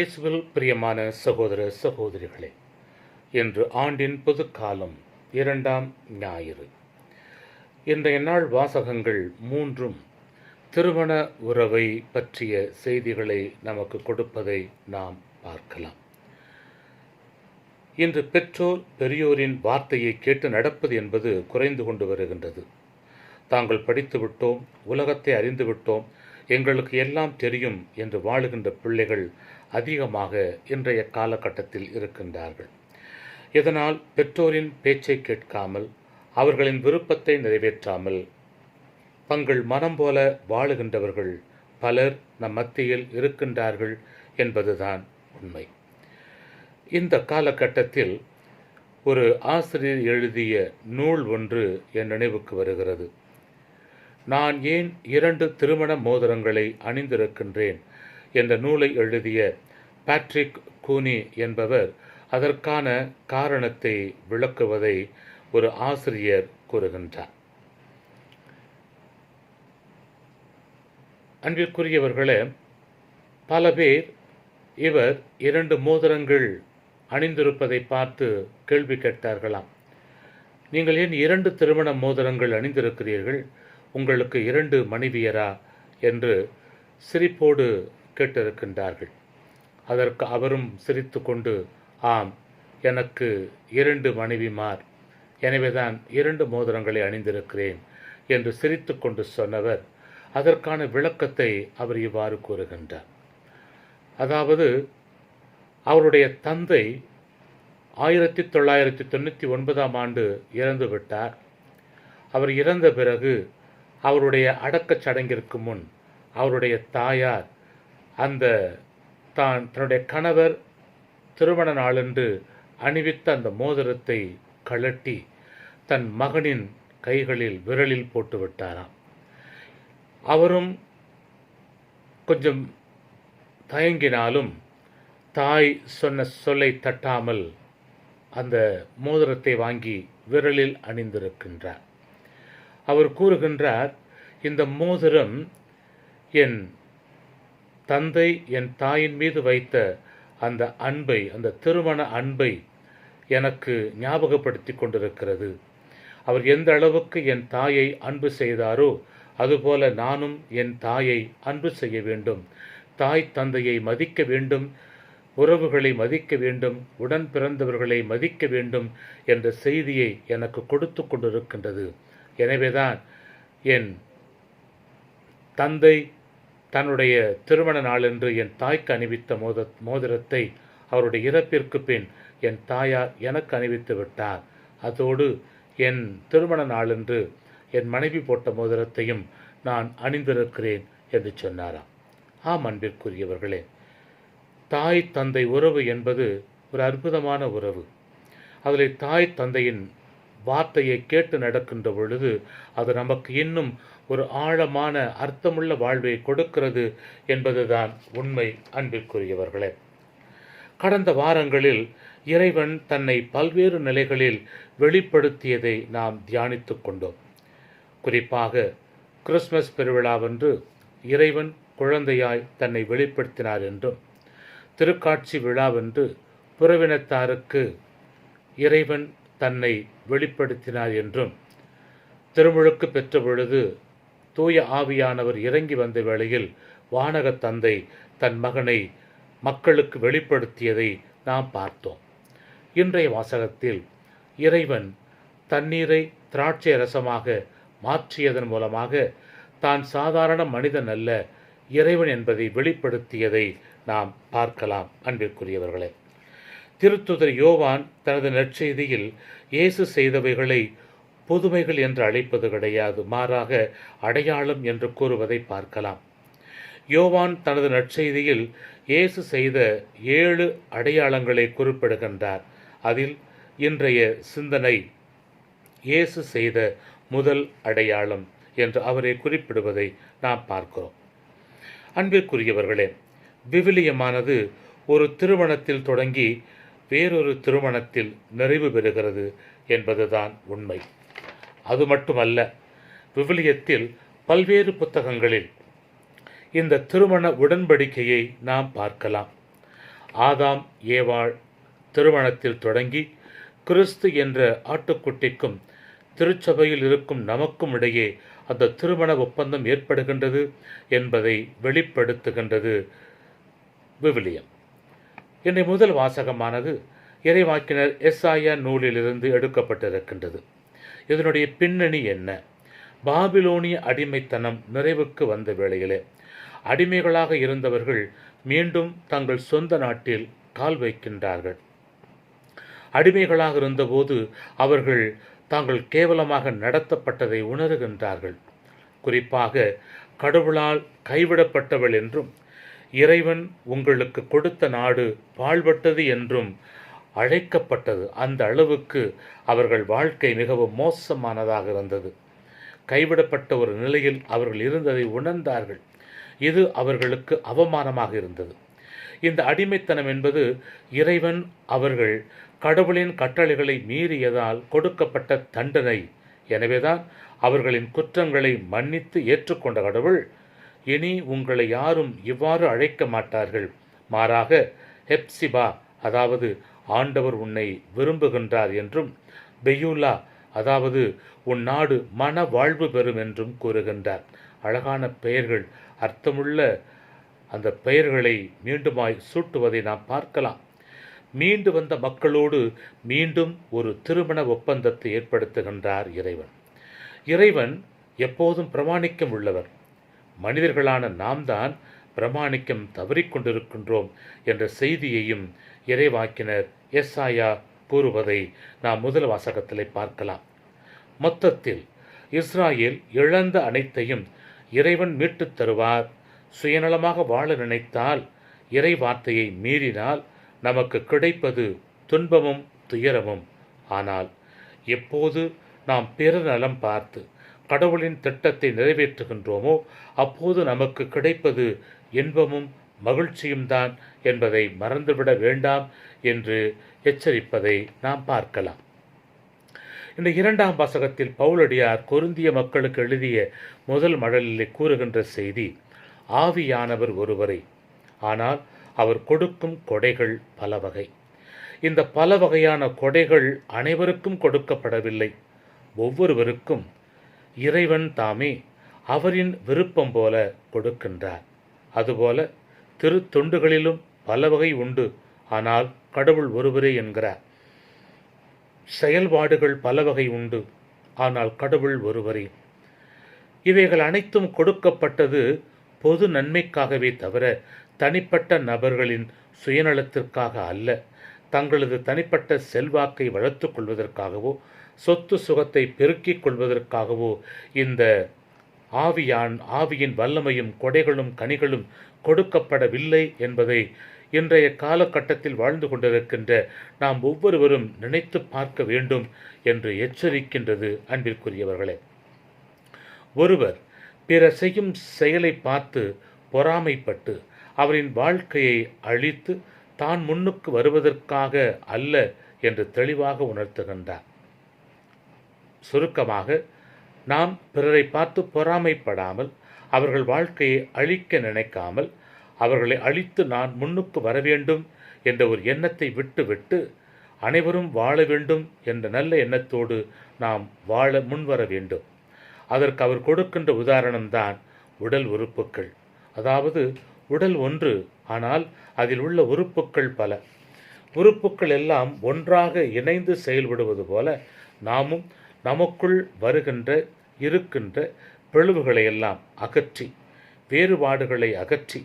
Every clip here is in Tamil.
இயேசுவில் பிரியமான சகோதர சகோதரிகளே இன்று ஆண்டின் புதுக்காலம் இரண்டாம் ஞாயிறு. இன்றைய நாள் வாசகங்கள் மூன்றும் திருமண உறவை பற்றிய செய்திகளை நமக்கு கொடுப்பதை நாம் பார்க்கலாம். இன்று பெற்றோர் பெரியோரின் வார்த்தையை கேட்டு நடப்பது என்பது குறைந்து கொண்டு வருகின்றது. தாங்கள் படித்துவிட்டோம் உலகத்தை அறிந்துவிட்டோம் எங்களுக்கு எல்லாம் தெரியும் என்று வாழுகின்ற பிள்ளைகள் அதிகமாக இன்றைய காலகட்டத்தில் இருக்கின்றார்கள். இதனால் பெற்றோரின் பேச்சை கேட்காமல் அவர்களின் விருப்பத்தை நிறைவேற்றாமல் தங்கள் மனம் போல வாழுகின்றவர்கள் பலர் நம் மத்தியில் இருக்கின்றார்கள் என்பதுதான் உண்மை. இந்த காலகட்டத்தில் ஒரு ஆசிரியர் எழுதிய நூல் ஒன்று என் நினைவுக்கு வருகிறது. நான் ஏன் இரண்டு திருமண மோதிரங்களை அணிந்திருக்கின்றேன் என்ற நூலை எழுதிய பேட்ரிக் கூனி என்பவர் அதற்கான காரணத்தை விளக்குவதை ஒரு ஆசிரியர் கூறுகின்றார். அன்பிற்குரியவர்களே பல பேர் இவர் இரண்டு மோதிரங்கள் அணிந்திருப்பதை பார்த்து கேள்வி கேட்டார்களாம். நீங்கள் ஏன் இரண்டு திருமண மோதிரங்கள் அணிந்திருக்கிறீர்கள்? உங்களுக்கு இரண்டு மனைவியரா? என்று சிரிப்போடு கேட்டிருக்கின்றார்கள். அதற்கு அவரும் சிரித்து கொண்டு ஆம் எனக்கு இரண்டு மனைவிமார். எனவேதான் இரண்டு மோதிரங்களை அணிந்திருக்கிறேன் என்று சிரித்து கொண்டு சொன்னவர் அதற்கான விளக்கத்தை அவர் இவ்வாறு கூறுகின்றார். அதாவது அவருடைய தந்தை ஆயிரத்தி தொள்ளாயிரத்தி தொண்ணூற்றி ஒன்பதாம் ஆண்டு இறந்து விட்டார். அவர் இறந்த பிறகு அவருடைய அடக்கச் சடங்கிற்கு முன் அவருடைய தாயார் அந்த தான் தன்னுடைய கணவர் திருமண நாளன்று அணிவித்த அந்த மோதிரத்தை கழட்டி தன் மகனின் கைகளில் விரலில் போட்டு விட்டாராம். அவரும் கொஞ்சம் தயங்கினாலும் தாய் சொன்ன சொல்லை தட்டாமல் அந்த மோதிரத்தை வாங்கி விரலில் அணிந்திருக்கின்றார். அவர் கூறுகின்றார் இந்த மோதிரம் என் தந்தை என் தாயின் மீது வைத்த அந்த அன்பை அந்த திருமண அன்பை எனக்கு ஞாபகப்படுத்தி கொண்டிருக்கிறது. அவர் எந்த அளவுக்கு என் தாயை அன்பு செய்தாரோ அதுபோல நானும் என் தாயை அன்பு செய்ய வேண்டும். தாய் தந்தையை மதிக்க வேண்டும் உறவுகளை மதிக்க வேண்டும் உடன் பிறந்தவர்களை மதிக்க வேண்டும் என்ற செய்தியை எனக்கு கொடுத்து கொண்டிருக்கின்றது. எனவேதான் என் தந்தை தன்னுடைய திருமண நாளன்று என் தாய்க்கு அணிவித்த மோத மோதிரத்தை அவருடைய இறப்பிற்கு பின் என் தாயார் எனக்கு அணிவித்து விட்டார். அதோடு என் திருமண நாளன்று என் மனைவி போட்ட மோதிரத்தையும் நான் அணிந்திருக்கிறேன் என்று சொன்னாராம். ஆம் அன்பிற்குரியவர்களே தாய் தந்தை உறவு என்பது ஒரு அற்புதமான உறவு. அதில் தாய் தந்தையின் வார்த்தையை கேட்டு நடக்கின்ற பொழுது அது நமக்கு இன்னும் ஒரு ஆழமான அர்த்தமுள்ள வாழ்வை கொடுக்கிறது என்பதுதான் உண்மை அன்பிற்குரியவர்களே. கடந்த வாரங்களில் இறைவன் தன்னை பல்வேறு நிலைகளில் வெளிப்படுத்தியதை நாம் தியானித்து கொண்டோம். குறிப்பாக கிறிஸ்மஸ் பெருவிழாவன்று இறைவன் குழந்தையாய் தன்னை வெளிப்படுத்தினார் என்றும் திருக்காட்சி விழாவென்று புறவினத்தாருக்கு இறைவன் தன்னை வெளிப்படுத்தினார் என்றும் திருமுழுக்கு பெற்ற பொழுது தூய ஆவியானவர் இறங்கி வந்த வேளையில் வானக தந்தை தன் மகனை மக்களுக்கு வெளிப்படுத்தியதை நாம் பார்த்தோம். இன்றைய வாசகத்தில் இறைவன் தண்ணீரை திராட்சை ரசமாக மாற்றியதன் மூலமாக தான் சாதாரண மனிதன் அல்ல இறைவன் என்பதை வெளிப்படுத்தியதை நாம் பார்க்கலாம் அன்பிற்குரியவர்களே. திருத்துதர் யோவான் தனது நற்செய்தியில் இயேசு செய்தவைகளை புதுமைகள் என்று அழைப்பது கிடையாது. மாறாக அடையாளம் என்று கூறுவதை பார்க்கலாம். யோவான் தனது நற்செய்தியில் இயேசு செய்த ஏழு அடையாளங்களை குறிப்பிடுகின்றார். அதில் இன்றைய சிந்தனை இயேசு செய்த முதல் அடையாளம் என்று அவரை குறிப்பிடுவதை நாம் பார்க்கிறோம். அன்பிற்குரியவர்களே விவிலியமானது ஒரு திருமணத்தில் தொடங்கி வேறொரு திருமணத்தில் நிறைவு பெறுகிறது என்பதுதான் உண்மை. அது மட்டுமல்ல விவிலியத்தில் பல்வேறு புத்தகங்களில் இந்த திருமண உடன்படிக்கையை நாம் பார்க்கலாம். ஆதாம் ஏவாள் திருமணத்தில் தொடங்கி கிறிஸ்து என்ற ஆட்டுக்குட்டிக்கும் திருச்சபையில் இருக்கும் நமக்கும் இடையே அந்த திருமண ஒப்பந்தம் ஏற்படுகின்றது என்பதை வெளிப்படுத்துகின்றது விவிலியம். என்னை முதல் வாசகமானது இறைவாக்கினர் எஸ்ஆயா நூலிலிருந்து எடுக்கப்பட்டிருக்கின்றது. இதனுடைய பின்னணி என்ன? பாபிலோனிய அடிமைத்தனம் நிறைவுக்கு வந்த வேளையிலே அடிமைகளாக இருந்தவர்கள் மீண்டும் தங்கள் சொந்த நாட்டில் கால் வைக்கின்றார்கள். அடிமைகளாக இருந்தபோது அவர்கள் தாங்கள் கேவலமாக நடத்தப்பட்டதை உணர்கின்றார்கள். குறிப்பாக கடவுளால் கைவிடப்பட்டவள் என்றும் இறைவன் உங்களுக்கு கொடுத்த நாடு பாழ்பட்டது என்றும் அழைக்கப்பட்டது. அந்த அளவுக்கு அவர்கள் வாழ்க்கை மிகவும் மோசமானதாக இருந்தது. கைவிடப்பட்ட ஒரு நிலையில் அவர்கள் இருந்ததை உணர்ந்தார்கள். இது அவர்களுக்கு அவமானமாக இருந்தது. இந்த அடிமைத்தனம் என்பது இறைவன் அவர்கள் கடவுளின் கட்டளைகளை மீறியதால் கொடுக்கப்பட்ட தண்டனை. எனவேதான் அவர்களின் குற்றங்களை மன்னித்து ஏற்றுக்கொண்ட கடவுள் இனி உங்களை யாரும் இவ்வாறு அழைக்க மாட்டார்கள். மாறாக ஹெப்சிபா அதாவது ஆண்டவர் உன்னை விரும்புகின்றார் என்றும் பெயூலா அதாவது உன் நாடு மன வாழ்வு பெறும் என்றும் கூறுகின்றார். அழகான பெயர்கள் அர்த்தமுள்ள அந்த பெயர்களை மீண்டுமாய் சூட்டுவதை நாம் பார்க்கலாம். மீண்டு வந்த மக்களோடு மீண்டும் ஒரு திருமண ஒப்பந்தத்தை ஏற்படுத்துகின்றார் இறைவன். இறைவன் எப்போதும் பிரமாணிக்கம் உள்ளவர். மனிதர்களான நாம் தான் பிரமாணிக்கம் தவறிக்கொண்டிருக்கின்றோம் என்ற செய்தியையும் இறைவாக்கினர் எஸ்ஆயா கூறுவதை நாம் முதல் வாசகத்திலே பார்க்கலாம். மொத்தத்தில் இஸ்ராயேல் இழந்த அனைத்தையும் இறைவன் மீட்டுத் தருவார். சுயநலமாக வாழ நினைத்தால் இறை வார்த்தையை மீறினால் நமக்கு கிடைப்பது துன்பமும் துயரமும். ஆனால் எப்போது நாம் பிறநலம் பார்த்து கடவுளின் திட்டத்தை நிறைவேற்றுகின்றோமோ அப்போது நமக்கு கிடைப்பது இன்பமும் மகிழ்ச்சியும் தான் என்பதை மறந்துவிட வேண்டாம் என்று எச்சரிப்பதை நாம் பார்க்கலாம். இந்த இரண்டாம் வாசகத்தில் பவுலடியார் கொருந்திய மக்களுக்கு எழுதிய முதல் மடலிலே கூறுகின்ற செய்தி ஆவியானவர் ஒருவரை. ஆனால் அவர் கொடுக்கும் கொடைகள் பல வகை. இந்த பல வகையான கொடைகள் அனைவருக்கும் கொடுக்கப்படவில்லை. ஒவ்வொருவருக்கும் இறைவன் தாமே அவரின் விருப்பம் போல கொடுக்கின்றார். அதுபோல திருத்தொண்டுகளிலும் பல வகை உண்டு. ஆனால் கடவுள் ஒருவரே என்கிறார். செயல்பாடுகள் பல வகை உண்டு. ஆனால் கடவுள் ஒருவரே. இவைகள் அனைத்தும் கொடுக்கப்பட்டது பொது நன்மைக்காகவே தவிர தனிப்பட்ட நபர்களின் சுயநலத்திற்காக அல்ல. தங்களது தனிப்பட்ட செல்வாக்கை வளர்த்து கொள்வதற்காகவோ சொத்து சுகத்தை பெருக்கிக் கொள்வதற்காகவோ இந்த ஆவியான் ஆவியின் வல்லமையும் கொடைகளும் கனிகளும் கொடுக்கப்படவில்லை என்பதை இன்றைய காலகட்டத்தில் வாழ்ந்து கொண்டிருக்கின்ற நாம் ஒவ்வொருவரும் நினைத்து பார்க்க வேண்டும் என்று எச்சரிக்கின்றது அன்பிற்குரியவர்களே. ஒருவர் பிற செய்யும் செயலை பார்த்து பொறாமைப்பட்டு அவரின் வாழ்க்கையை அழித்து தான் முன்னுக்கு வருவதற்காக அல்ல என்று தெளிவாக உணர்த்துகின்றார். சுருக்கமாக நாம் பிறரை பார்த்து பொறாமைப்படாமல் அவர்கள் வாழ்க்கையை அழிக்க நினைக்காமல் அவர்களை அழித்து நான் முன்னுக்கு வர வேண்டும் என்ற ஒரு எண்ணத்தை விட்டுவிட்டு அனைவரும் வாழ வேண்டும் என்ற நல்ல எண்ணத்தோடு நாம் வாழ முன்வர வேண்டும். அதற்கு அவர் கொடுக்கின்ற உதாரணம்தான் உடல் உறுப்புக்கள். அதாவது உடல் ஒன்று ஆனால் அதில் உள்ள உறுப்புக்கள் பல. உறுப்புக்கள் எல்லாம் ஒன்றாக இணைந்து செயல்படுவது போல நாமும் நமக்குள் வருகின்ற இருக்கின்ற பிளவுகளை எல்லாம் அகற்றி வேறுபாடுகளை அகற்றி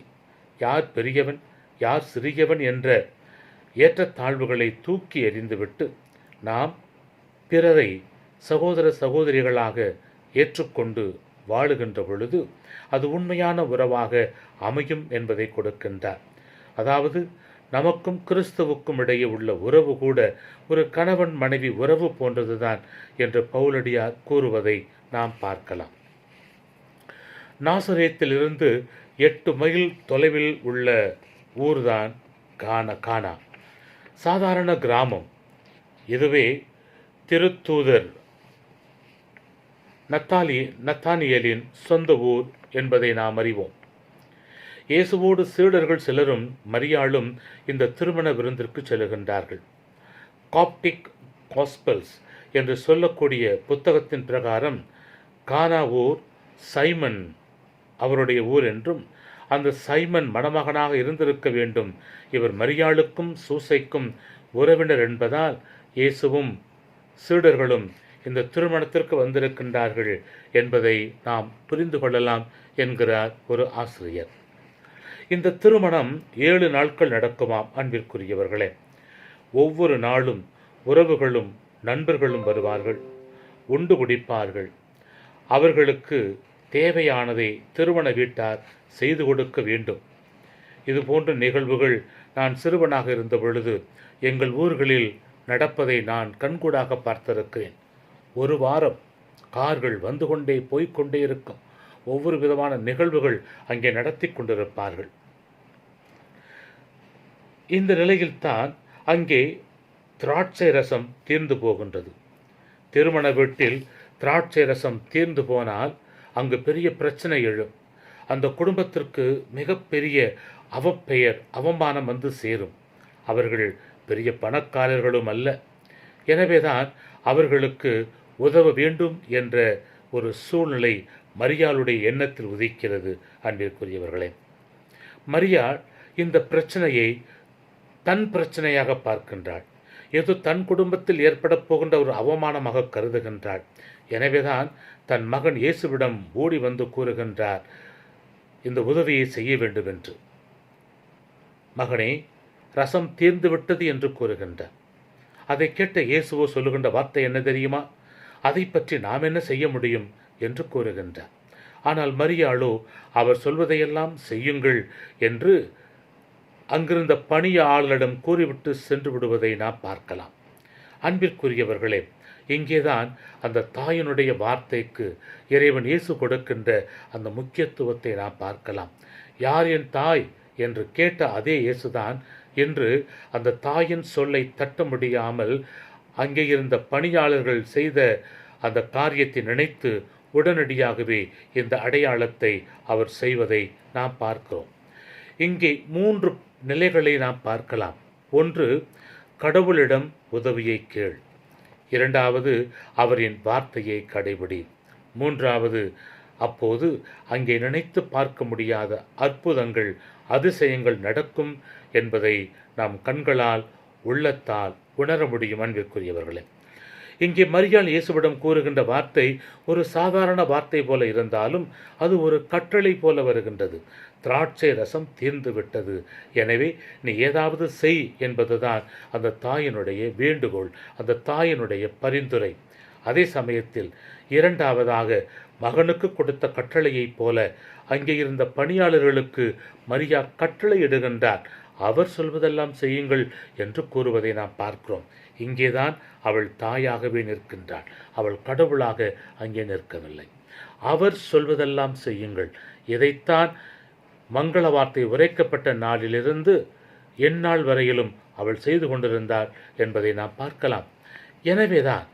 யார் பெரியவன் யார் சிறியவன் என்ற ஏற்றத்தாழ்வுகளை தூக்கி எறிந்துவிட்டு நாம் பிறரை சகோதர சகோதரிகளாக ஏற்றுக்கொண்டு வாழுகின்ற பொழுது அது உண்மையான உறவாக அமையும் என்பதை கொடுக்கின்றார். அதாவது நமக்கும் கிறிஸ்துவுக்கும் இடையே உள்ள உறவு கூட ஒரு கணவன் மனைவி உறவு போன்றதுதான் என்று பவுலடியார் கூறுவதை நாம் பார்க்கலாம். நாசரேத்திலிருந்து எட்டு மைல் தொலைவில் உள்ள ஊர்தான் கானா கானா சாதாரண கிராமம். இதுவே திருத்தூதர் நத்தாலி நத்தானியலின் சொந்த ஊர் என்பதை நாம் அறிவோம். இயேசுவோடு சீடர்கள் சிலரும் மரியாளும் இந்த திருமண விருந்திற்கு செல்லுகின்றார்கள் காப்டிக் காஸ்பல்ஸ் என்று சொல்லக்கூடிய புத்தகத்தின் பிரகாரம் கானா ஊர் சைமன் அவருடைய ஊர் என்றும் அந்த சைமன் மணமகனாக இருந்திருக்க வேண்டும். இவர் மரியாளுக்கும் சூசைக்கும் உறவினர் என்பதால் இயேசுவும் சீடர்களும் இந்த திருமணத்திற்கு வந்திருக்கின்றார்கள் என்பதை நாம் புரிந்து கொள்ளலாம் என்கிறார் ஒரு ஆசிரியர். இந்த திருமணம் ஏழு நாட்கள் நடக்குமாம் அன்பிற்குரியவர்களே. ஒவ்வொரு நாளும் உறவுகளும் நண்பர்களும் வருவார்கள் உண்டு குடிப்பார்கள். அவர்களுக்கு தேவையானதை திருமண வீட்டார் செய்து கொடுக்க வேண்டும். இது போன்ற நிகழ்வுகள் நான் சிறுவனாக இருந்த பொழுது எங்கள் ஊர்களில் நடப்பதை நான் கண்கூடாக பார்த்திருக்கிறேன். ஒரு வாரம் கார்கள் வந்து கொண்டே போய்க்கொண்டே இருக்கும். ஒவ்வொரு விதமான நிகழ்வுகள் அங்கே நடத்தி கொண்டிருப்பார்கள். இந்த நிலையில்தான் அங்கே திராட்சை ரசம் தீர்ந்து போகின்றது. திருமண வீட்டில் திராட்சை ரசம் தீர்ந்து போனால் அங்கு பெரிய பிரச்சனை எழும். அந்த குடும்பத்திற்கு மிகப்பெரிய அவப்பெயர் அவமானம் வந்து சேரும். அவர்கள் பெரிய பணக்காரர்களும் அல்ல. எனவேதான் அவர்களுக்கு உதவ வேண்டும் என்ற ஒரு சூழ்நிலை மரியாளுடைய எண்ணத்தில் உதிக்கிறது அன்பிற்குரியவர்களே. மரியாள் இந்த பிரச்சனையை தன் பிரச்சனையாக பார்க்கின்றாள். ஏதோ தன் குடும்பத்தில் ஏற்படப் போகின்ற ஒரு அவமானமாக கருதுகின்றாள். எனவேதான் தன் மகன் இயேசுவிடம் ஓடி வந்து கூறுகின்றார் இந்த உதவியை செய்ய வேண்டும் என்று மகனே ரசம் தீர்ந்து விட்டது என்று கூறுகின்றார் அதை கேட்ட இயேசுவோ சொல்லுகின்ற வார்த்தை என்ன தெரியுமா? அதை பற்றி நாம் என்ன செய்ய முடியும்? என்று கூறுகின்றார். ஆனால் மரியாளோ அவர் சொல்வதையெல்லாம் செய்யுங்கள் என்று அங்கிருந்த பணியாளரிடம் கூறிவிட்டு சென்று விடுவதை நாம் பார்க்கலாம். அன்பிற்குரியவர்களே இங்கேதான் அந்த தாயினுடைய வார்த்தைக்கு இறைவன் இயேசு கொடுக்கின்ற அந்த முக்கியத்துவத்தை நாம் பார்க்கலாம். யார் என் தாய்? என்று கேட்ட அதே இயேசுதான் என்று அந்த தாயின் சொல்லை தட்ட முடியாமல் அங்கே இருந்த பணியாளர்கள் செய்த அந்த காரியத்தை நினைத்து உடனடியாகவே இந்த அடையாளத்தை அவர் செய்வதை நாம் பார்க்கிறோம். இங்கே மூன்று நிலைகளை நாம் பார்க்கலாம். ஒன்று கடவுளிடம் உதவியை கேள். இரண்டாவது அவரின் வார்த்தையை கடைபிடி. மூன்றாவது அப்போது அங்கே நினைத்து பார்க்க முடியாத அற்புதங்கள் அதிசயங்கள் நடக்கும் என்பதை நாம் கண்களால் உள்ளத்தால் உணர முடியும் அன்பிற்குரியவர்களே. இங்கே மரியாள் இயேசுவிடம் கூறுகின்ற வார்த்தை ஒரு சாதாரண வார்த்தை போல இருந்தாலும் அது ஒரு கட்டளை போல வருகின்றது. திராட்சை ரசம் தீர்ந்து விட்டது. எனவே நீ ஏதாவது செய் என்பதுதான் அந்த தாயினுடைய வேண்டுகோள் அந்த தாயினுடைய பரிந்துரை. அதே சமயத்தில் இரண்டாவதாக மகனுக்கு கொடுத்த கட்டளையைப் போல அங்கே இருந்த பணியாளர்களுக்கு மரியா கட்டளை இடுகின்றார் அவர் சொல்வதெல்லாம் செய்யுங்கள் என்று கூறுவதை நாம் பார்க்கிறோம். இங்கேதான் அவள் தாயாகவே நிற்கின்றாள். அவள் கடவுளாக அங்கே நிற்கவில்லை. அவர் சொல்வதெல்லாம் செய்யுங்கள். இதைத்தான் மங்கள வார்த்தை உரைக்கப்பட்ட நாளிலிருந்து எந்நாள் வரையிலும் அவள் செய்து கொண்டிருந்தாள் என்பதை நாம் பார்க்கலாம். எனவேதான்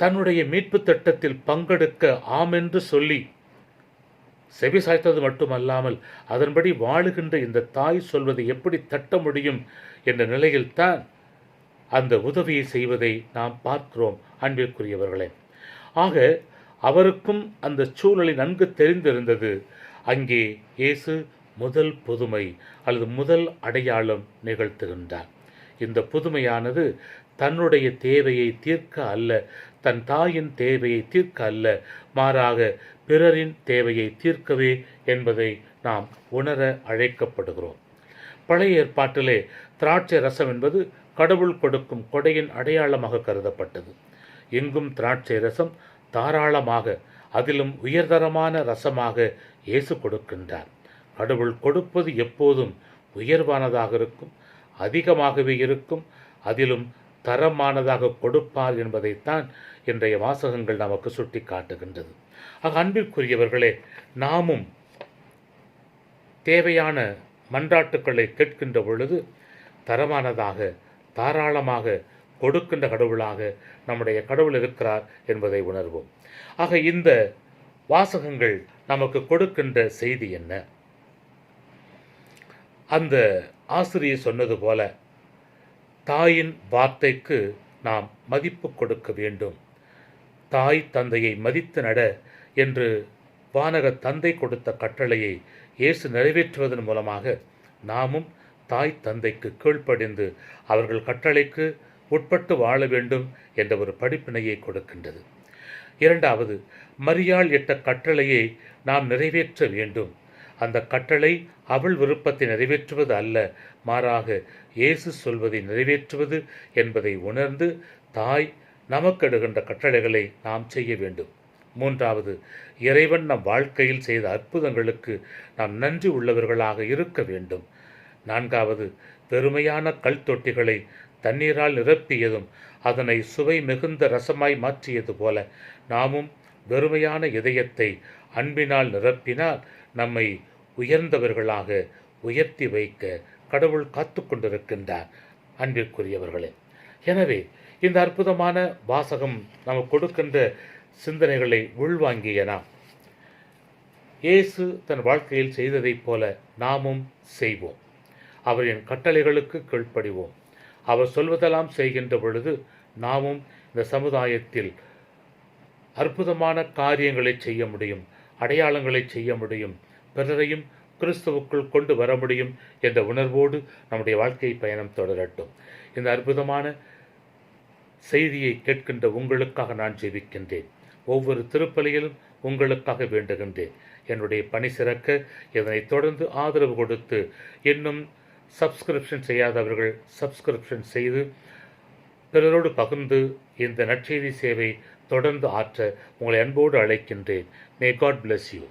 தன்னுடைய மீட்பு திட்டத்தில் பங்கெடுக்க ஆம் என்று சொல்லி செவி சாய்த்தது மட்டுமல்லாமல் அதன்படி வாழுகின்ற இந்த தாய் சொல்வதை எப்படி தட்ட முடியும் என்ற நிலையில்தான் அந்த உதவியை செய்வதை நாம் பார்க்கிறோம் அன்பிற்குரியவர்களே. ஆக அவருக்கும் அந்த சூழலை நன்கு தெரிந்திருந்தது அங்கே இயேசு முதல் புதுமை அல்லது முதல் அடையாளம் நிகழ்த்துகின்றார். இந்த புதுமையானது தன்னுடைய தேவையை தீர்க்க அல்ல தன் தாயின் தேவையை தீர்க்க அல்ல மாறாக பிறரின் தேவையை தீர்க்கவே என்பதை நாம் உணர அழைக்கப்படுகிறோம். பழைய ஏற்பாட்டிலே திராட்சை ரசம் என்பது கடவுள் கொடுக்கும் கொடையின் அடையாளமாக கருதப்பட்டது. எங்கும் திராட்சை ரசம் தாராளமாக அதிலும் உயர்தரமான ரசமாக இயேசு கொடுக்கின்றார். கடவுள் கொடுப்பது எப்போதும் உயர்வானதாக இருக்கும் அதிகமாகவே இருக்கும் அதிலும் தரமானதாக கொடுப்பார் என்பதைத்தான் இன்றைய வாசகங்கள் நமக்கு சுட்டி காட்டுகின்றது ஆக அன்பிற்குரியவர்களே நாமும் தேவையான மன்றாட்டுக்களை கேட்கின்ற பொழுது தரமானதாக தாராளமாக கொடுக்கின்ற கடவுளாக நம்முடைய கடவுள் இருக்கிறார் என்பதை உணர்வோம். ஆக இந்த வாசகங்கள் நமக்கு கொடுக்கின்ற செய்தி என்ன? அந்த ஆசிரியர் சொன்னது போல தாயின் வார்த்தைக்கு நாம் மதிப்பு கொடுக்க வேண்டும். தாய் தந்தையை மதித்து நட என்று வானக தந்தை கொடுத்த கட்டளையை இயேசு நிறைவேற்றுவதன் மூலமாக நாமும் தாய் தந்தைக்கு கீழ்ப்படிந்து அவர்கள் கட்டளைக்கு உட்பட்டு வாழ வேண்டும் என்ற ஒரு படிப்பினையை கொடுக்கின்றது. இரண்டாவது மரியாள் இட்ட கட்டளையை நாம் நிறைவேற்ற வேண்டும். அந்த கட்டளை அவள் விருப்பத்தை நிறைவேற்றுவது அல்ல மாறாக இயேசு சொல்வதை நிறைவேற்றுவது என்பதை உணர்ந்து தாய் நமக்கு எடுகின்ற கட்டளைகளை நாம் செய்ய வேண்டும். மூன்றாவது இறைவன் நம் வாழ்க்கையில் செய்த அற்புதங்களுக்கு நாம் நன்றி உள்ளவர்களாக இருக்க வேண்டும். நான்காவது பெருமையான கல் தொட்டிகளை தண்ணீரால் நிரப்பியதும் அதனை சுவை மிகுந்த ரசமாய் மாற்றியது போல நாமும் வெறுமையான இதயத்தை அன்பினால் நிரப்பினால் நம்மை உயர்ந்தவர்களாக உயர்த்தி வைக்க கடவுள் காத்து கொண்டிருக்கின்றார். அன்பிற்குரியவர்களே எனவே இந்த அற்புதமான வாசகம் நமக்கு கொடுக்கின்ற சிந்தனைகளை உள்வாங்கிய நாம் இயேசு தன் வாழ்க்கையில் செய்ததைப் போல நாமும் செய்வோம். அவரின் கட்டளைகளுக்கு கீழ்ப்படிவோம். அவர் சொல்வதெல்லாம் செய்கின்ற பொழுது நாமும் இந்த சமுதாயத்தில் அற்புதமான காரியங்களை செய்ய முடியும் அடையாளங்களை செய்ய முடியும் பிறரையும் கிறிஸ்துவுக்குள் கொண்டு வர முடியும் என்ற உணர்வோடு நம்முடைய வாழ்க்கை பயணம் தொடரட்டும். இந்த அற்புதமான செய்தியை கேட்கின்ற உங்களுக்காக நான் ஜெபிக்கின்றேன். ஒவ்வொரு திருப்பலியிலும் உங்களுக்காக வேண்டுகின்றேன். என்னுடைய பணி சிறக்க இதனை தொடர்ந்து ஆதரவு கொடுத்து இன்னும் சப்ஸ்கிரிப்ஷன் செய்யாதவர்கள் சப்ஸ்கிரிப்ஷன் செய்து பிறரோடு பகிர்ந்து இந்த நற்செய்தி சேவை தொடர்ந்து ஆற்ற உங்களை அன்போடு அழைக்கின்றேன். May God bless you